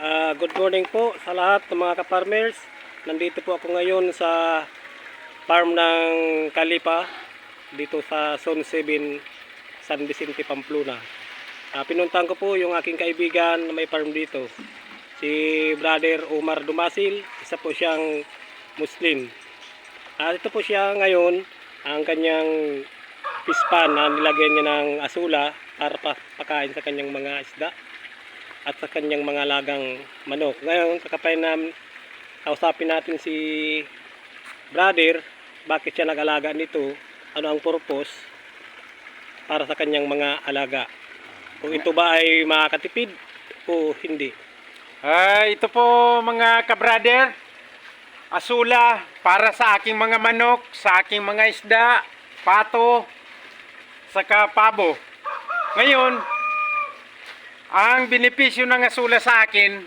Ah, good morning po sa lahat ng mga ka-farmers. Nandito po ako ngayon sa farm ng Kalipa dito sa Zone 7 San Vicente, Pamplona. Ah, pinuntahan ko po yung aking kaibigan na may farm dito. Si Brother Omar Dumasil, isa po siyang Muslim. Ah, ito po siya ngayon ang kanyang pispan na nilagyan niya ng asula para pa- pakain sa kanyang mga isda at sa kanyang mga lagang manok. Ngayon, kakapay namin, kausapin natin si brother, bakit siya nag-alaga nito, ano ang purpose para sa kanyang mga alaga. Kung ito ba ay makakatipid o hindi. Ah, ito po mga kabrader, asula para sa aking mga manok, sa aking mga isda, pato, saka pabo. Ngayon, ang benepisyo ng asula sa akin,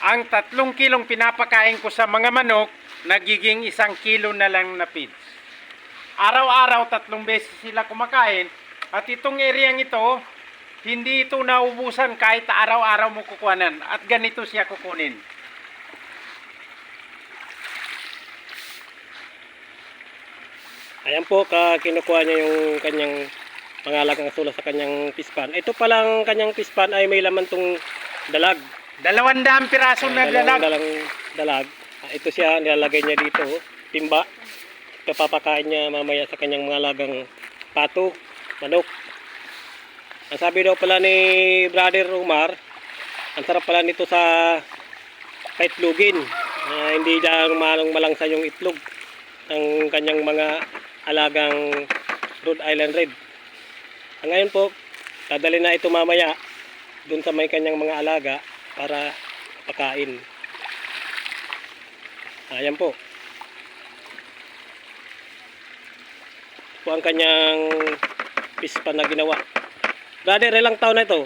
ang tatlong kilong pinapakain ko sa mga manok, nagiging isang kilo na lang na feeds. Araw-araw, tatlong beses sila kumakain. At itong area ito, hindi ito naubusan kahit araw-araw mo kukuhanan. At ganito siya kukunin. Ayan po, ka, kinukuha niya yung kanyang mga alagang asula sa kanyang pispan. Ito palang kanyang pispan ay may laman tong dalag. Dalawang daang piraso na Dalawang dalag. dalang dalag. Ah, ito siya, nilalagay niya dito, oh, timba. Ito papakain niya mamaya sa kanyang mga lagang pato, manok. Ang sabi daw pala ni Brother Omar, ang sarap pala nito sa kaitlugin. Ah, hindi dyan manong malangsa yung itlog ng kanyang mga alagang Rhode Island Red. Ah, ngayon po, dadali na ito mamaya dun sa may kanyang mga alaga para pakain. Ayan po. Ito po ang kanyang pispan na ginawa. Brother, ilang taon na ito?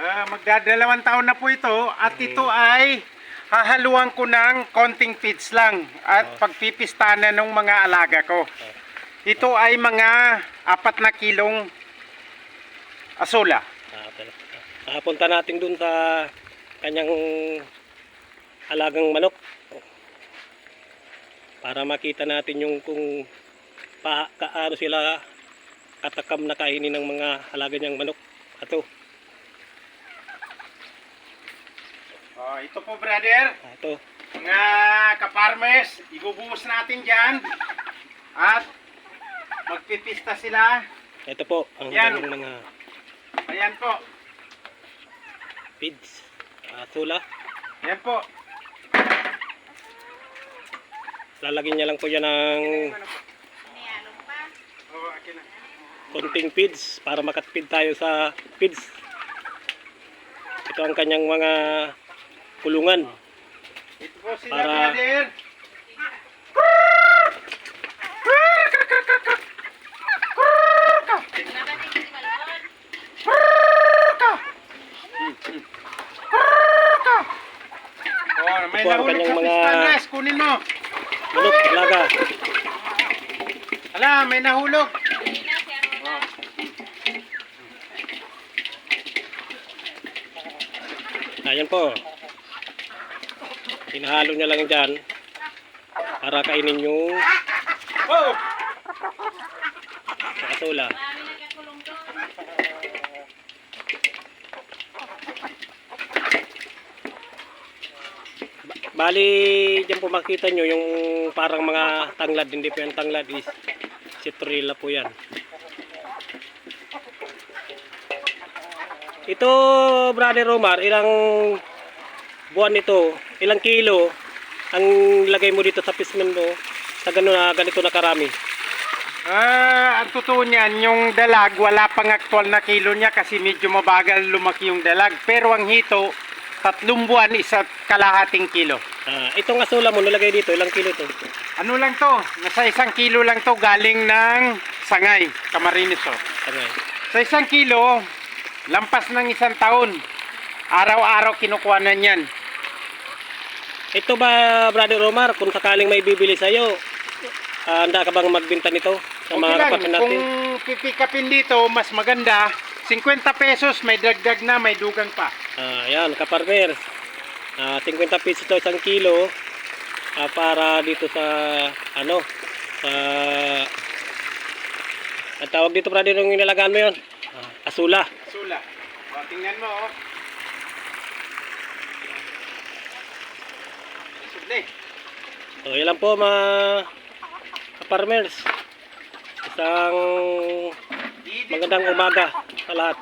Ah, magdadalawang taon na po ito. At ito ay hahaluan ko ng konting feeds lang. At pagpipistanan ng mga alaga ko. Ito ay mga apat na kilong asula. Ah, okay. Ah, punta natin dun sa kanyang alagang manok. Para makita natin yung kung pa, kaano sila katakam na kainin ng mga alaga niyang manok. Ato. Oh, ito po brother. Ah, ito. Mga kaparmes, ibubuhos natin dyan. At magpipista sila. Ito po ang Yan. mga Ayan po. feeds. Ah, sula. Ayan po. Lalagyan niya lang po yan ng konting feeds para makatipid tayo sa feeds. Ito ang kanyang mga kulungan. Ito po sila Para- brother. Oh, may Ito ang nahulog kanyang sa mga- pispan, guys. Kunin mo. Manok, alaga. Ala, may nahulog. Ayan po. Hinahalo niya lang dyan para kainin yung Oh! kasula. Bali, dyan po makita nyo yung parang mga tanglad, hindi po yan tanglad, is citrilla po yan. Ito, Brother Romar, ilang buwan nito, ilang kilo ang lagay mo dito sa pismen mo sa gano'n na ganito na karami. Ah, ang totoo niyan, yung dalag, wala pang aktual na kilo niya kasi medyo mabagal lumaki yung dalag. Pero ang hito, tatlong buwan, isa't kalahating kilo. Ah, itong asula mo nilagay dito, ilang kilo to? Ano lang to? Nasa isang kilo lang to galing ng sangay, Camarines oh. Ano Sa isang kilo, lampas ng isang taon. Araw-araw kinukuha na niyan. Ito ba, Brother Omar, kung sakaling may bibili sa'yo, ah, handa ka bang magbenta nito sa Okay mga lang, kapatid natin? kung pipikapin dito, mas maganda, 50 pesos, may dagdag na, may dugang pa. Ah, yan, kaparmer. Ah, 50 pesos daw isang kilo ah, para dito sa ano sa ang tawag dito para dito yung inalagaan mo yun Ah, asula Sula. O, tingnan mo, oh. Sudli. so yan lang po mga farmers isang magandang umaga sa lahat